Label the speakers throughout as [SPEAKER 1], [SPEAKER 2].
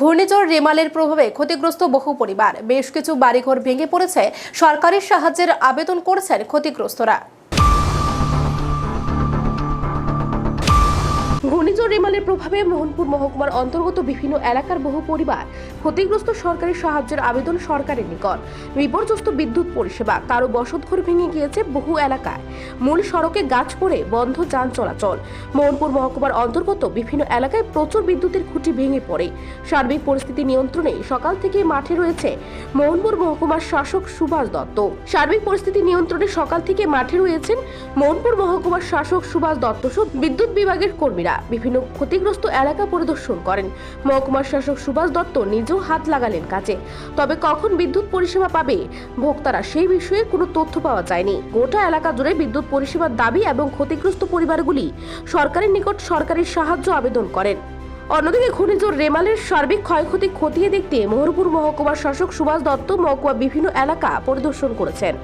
[SPEAKER 1] ঘূর্ণিঝড় রেমালের প্রভাবে ক্ষতিগ্রস্ত বহু পরিবার। বেশ কিছু বাড়িঘর ভেঙে পড়েছে। সরকারের সাহায্যের আবেদন করছেন ক্ষতিগ্রস্তরা। ঘূর্ণিঝড় রেমালের প্রভাবে মোহনপুর মহকুমার অন্তর্গত বিভিন্ন এলাকার বহু পরিবার ক্ষতিগ্রস্ত সরকারি সাহায্যের আবেদন সরকারের নিকট। বিপর্যস্ত বিদ্যুৎ পরিষেবা কারও বসতঘর ভেঙে গিয়েছে বহু এলাকায়। মূল সড়কে গাছ পড়ে বন্ধ যান চলাচল। মোহনপুর মহকুমার অন্তর্গত বিভিন্ন এলাকায় প্রচুর বিদ্যুতের খুঁটি ভেঙে পড়ে। সার্বিক পরিস্থিতি নিয়ন্ত্রণে সকাল থেকে মাঠে রয়েছে মোহনপুর মহকুমার শাসক সুভাষ দত্ত। সার্বিক পরিস্থিতি নিয়ন্ত্রণে সকাল থেকে মাঠে রয়েছেন মোহনপুর মহকুমার শাসক সুভাষ দত্ত বিদ্যুৎ বিভাগের কর্মীরা। বিভিন্ন ক্ষতিগ্রস্ত এলাকা পরিদর্শন করেন। মহকুমার শাসক সুভাষ দত্ত নিজেও হাত লাগালেন কাজে। তবে কখন বিদ্যুৎ পরিষেবা পাবে? ভোক্তারা সেই বিষয়ে কোনো তথ্য পাওয়া যায়নি। গোটা এলাকা জুড়ে বিদ্যুৎ পরিষেবার দাবি এবং ক্ষতিগ্রস্ত পরিবারগুলি সরকারের নিকট সরকারি সাহায্য আবেদন করেন। অন্যদিকে ঘূর্ণিঝড় রেমালের সার্বিক ক্ষয়ক্ষতি খতিয়ে দেখতে মোহরপুর মহকুমার শাসক সুভাষ দত্ত মহকুমা বিভিন্ন এলাকা পরিদর্শন করেছেন।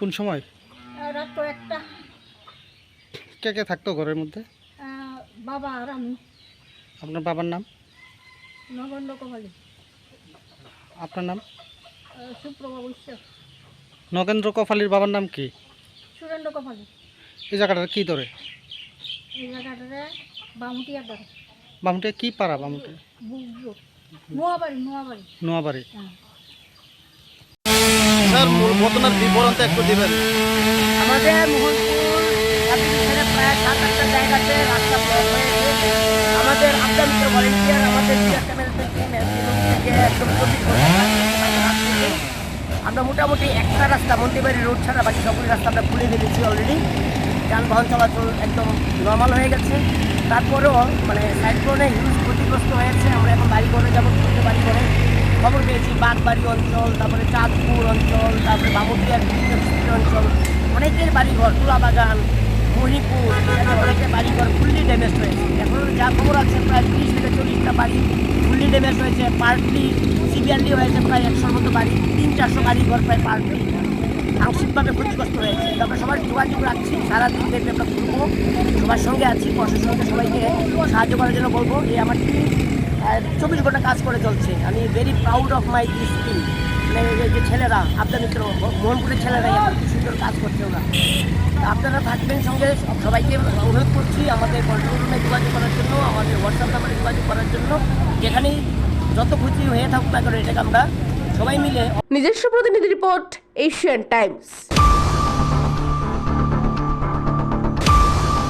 [SPEAKER 2] কোন সময়?
[SPEAKER 3] রাত একটা
[SPEAKER 2] কে কে থাকতো ঘরের মধ্যে?
[SPEAKER 3] বাবা আর আমি।
[SPEAKER 2] আপনার বাবার নাম?
[SPEAKER 3] নগণ্য কপালি।
[SPEAKER 2] আপনার নাম?
[SPEAKER 3] সুপ্রভা বৈশ্য
[SPEAKER 2] নগেন্দ্র কফালির বাবার নাম কি?
[SPEAKER 3] সুরেন্দ্র কপালি।
[SPEAKER 2] এই জায়গাটা কি ধরে?
[SPEAKER 3] এই জায়গাটাতে বামুটিয়ার দ্বারা
[SPEAKER 2] বামুটে কি পাড়া বামুটে
[SPEAKER 3] নোয়াবাড়ি নোয়াবাড়ি।
[SPEAKER 2] নোয়াবাড়ি।
[SPEAKER 3] হ্যাঁ।
[SPEAKER 4] স্যার মূল ঘটনার বিবরণটা একটু দিবেন।
[SPEAKER 5] আমাদের মোহনপুর আমাদের আমরা মোটামুটি একটা রাস্তা মন্দিরবাড়ি রোড ছাড়া বাকি সকল রাস্তা আমরা খুলে ফেলেছি অলরেডি যানবাহন চলাচল একদম নর্মাল হয়ে গেছে। তারপরেও মানে সাইক্লোনে হিউজ ক্ষতিগ্রস্ত হয়েছে। আমরা এখন বাড়ি ঘরে যাব বাড়ি ঘরে খবর পেয়েছি বাগবাড়ি অঞ্চল, তারপরে চাঁদপুর অঞ্চল, তারপরে বামুদিয়ার অঞ্চল। অনেকের বাড়িঘর, তুলাবাগান মণিপুর এখানে অনেকের বাড়িঘর ফুললি ড্যামেজ হয়েছে। এখন যা খবর আছে, প্রায় তিরিশ থেকে চল্লিশটা বাড়ি ফুললি ড্যামেজ হয়েছে। পার্টলি সিভিয়ারলি হয়েছে, প্রায় একশোর মতো বাড়ি, তিন চারশো বাড়িঘর প্রায় পার্টলি আংশিকভাবে ক্ষতিগ্রস্ত হয়েছে। তো আমরা সবার যোগাযোগ রাখছি, সারাদিন ব্যাপী আমরা ঘুরবো। সবার সঙ্গে আছি, প্রশাসনকে সবাইকে সাহায্য করার জন্য বলব। এই আমার টিম চব্বিশ ঘণ্টা কাজ করে চলছে। আমি very proud of my this team মানে যে ছেলেরা, আপনার মিত্র, মোহনপুরের ছেলেরাই আমার সুন্দর কাজ করছে ওরা। আপনারা থাকবেন সঙ্গে, সবাইকে অনুরোধ করছি আমাদের কন্ট্রোল রুমে যোগাযোগ করার জন্য, আমাদের হোয়াটসঅ্যাপ নাম্বারে যোগাযোগ করার জন্য। যেখানেই যত খুশি হয়ে থাকুক না কেন, এটাকে আমরা সবাই মিলে
[SPEAKER 1] নিজস্ব প্রতিনিধি রিপোর্ট এশিয়ান টাইমস